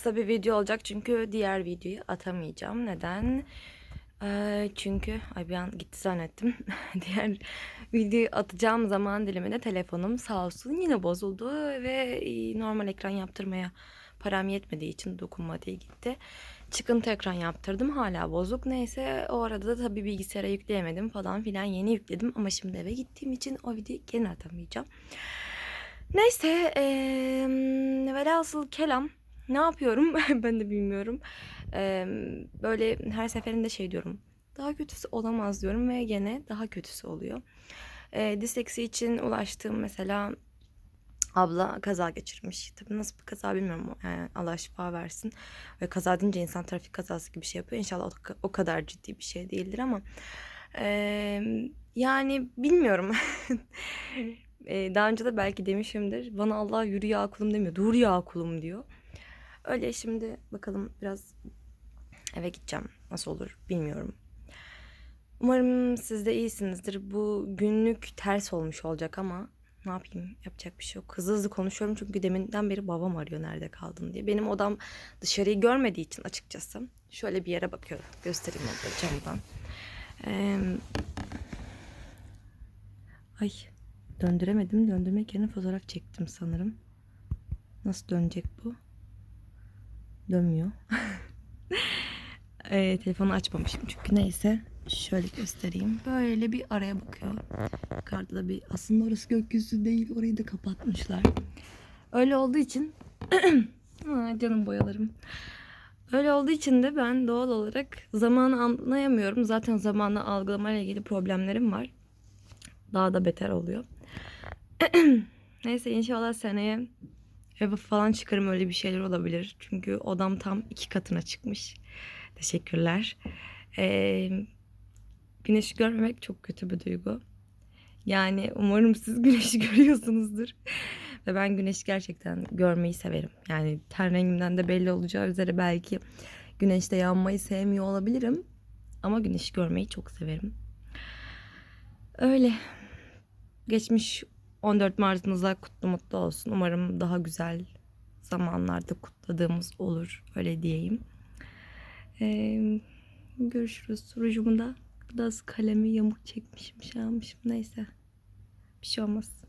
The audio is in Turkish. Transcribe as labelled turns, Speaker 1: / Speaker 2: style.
Speaker 1: kısa bir video olacak çünkü diğer videoyu atamayacağım. Neden? Ee, çünkü ay bir an gitti zannettim. diğer videoyu atacağım zaman diliminde telefonum sağ olsun yine bozuldu ve e, normal ekran yaptırmaya param yetmediği için dokunma diye gitti. Çıkıntı ekran yaptırdım hala bozuk. Neyse o arada da tabii bilgisayara yükleyemedim falan filan yeni yükledim ama şimdi eve gittiğim için o videoyu gene atamayacağım. Neyse eee velhasıl kelam ne yapıyorum ben de bilmiyorum. Eee, böyle her seferinde şey diyorum. Daha kötüsü olamaz diyorum ve gene daha kötüsü oluyor. Eee disleksi için ulaştığım mesela abla kaza geçirmiş. Tabii nasıl bir kaza bilmiyorum. Yani Allah şifa versin. Ve kaza deyince insan trafik kazası gibi bir şey yapıyor. İnşallah o, o kadar ciddi bir şey değildir ama eee, yani bilmiyorum. Eee, daha önce de belki demişimdir. Bana Allah yürü ya kulum demiyor. Dur ya kulum diyor. Öyle şimdi bakalım biraz eve gideceğim. Nasıl olur bilmiyorum. Umarım siz de iyisinizdir. Bu günlük ters olmuş olacak ama ne yapayım yapacak bir şey yok. Hızlı hızlı konuşuyorum çünkü deminden beri babam arıyor nerede kaldın diye. Benim odam dışarıyı görmediği için açıkçası şöyle bir yere bakıyorum. Göstereyim orada camdan. Ee, ay döndüremedim. Döndürmek yerine fotoğraf çektim sanırım. Nasıl dönecek bu? Dönmüyor. Ee, telefonu açmamışım çünkü neyse. Şöyle göstereyim. Böyle bir araya bakıyor. Yukarıda da bir aslında orası gökyüzü değil. Orayı da kapatmışlar. Öyle olduğu için canım boyalarım. Öyle olduğu için de ben doğal olarak zamanı anlayamıyorum. Zaten zamanı algılamayla ilgili problemlerim var. Daha da beter oluyor. Neyse inşallah seneye eve falan çıkarım öyle bir şeyler olabilir. Çünkü odam tam iki katına çıkmış. Teşekkürler. Ee, güneşi görmemek çok kötü bir duygu. Yani umarım siz güneşi görüyorsunuzdur. Ve ben güneşi gerçekten görmeyi severim. Yani ten rengimden de belli olacağı üzere belki güneşte yanmayı sevmiyor olabilirim. Ama güneşi görmeyi çok severim. Öyle. Geçmiş 14 Mart'ınızda kutlu mutlu olsun. Umarım daha güzel zamanlarda kutladığımız olur. Öyle diyeyim. Ee, görüşürüz. Rujumu da biraz kalemi yamuk çekmişim, şey almışım. Neyse. Bir şey olmaz.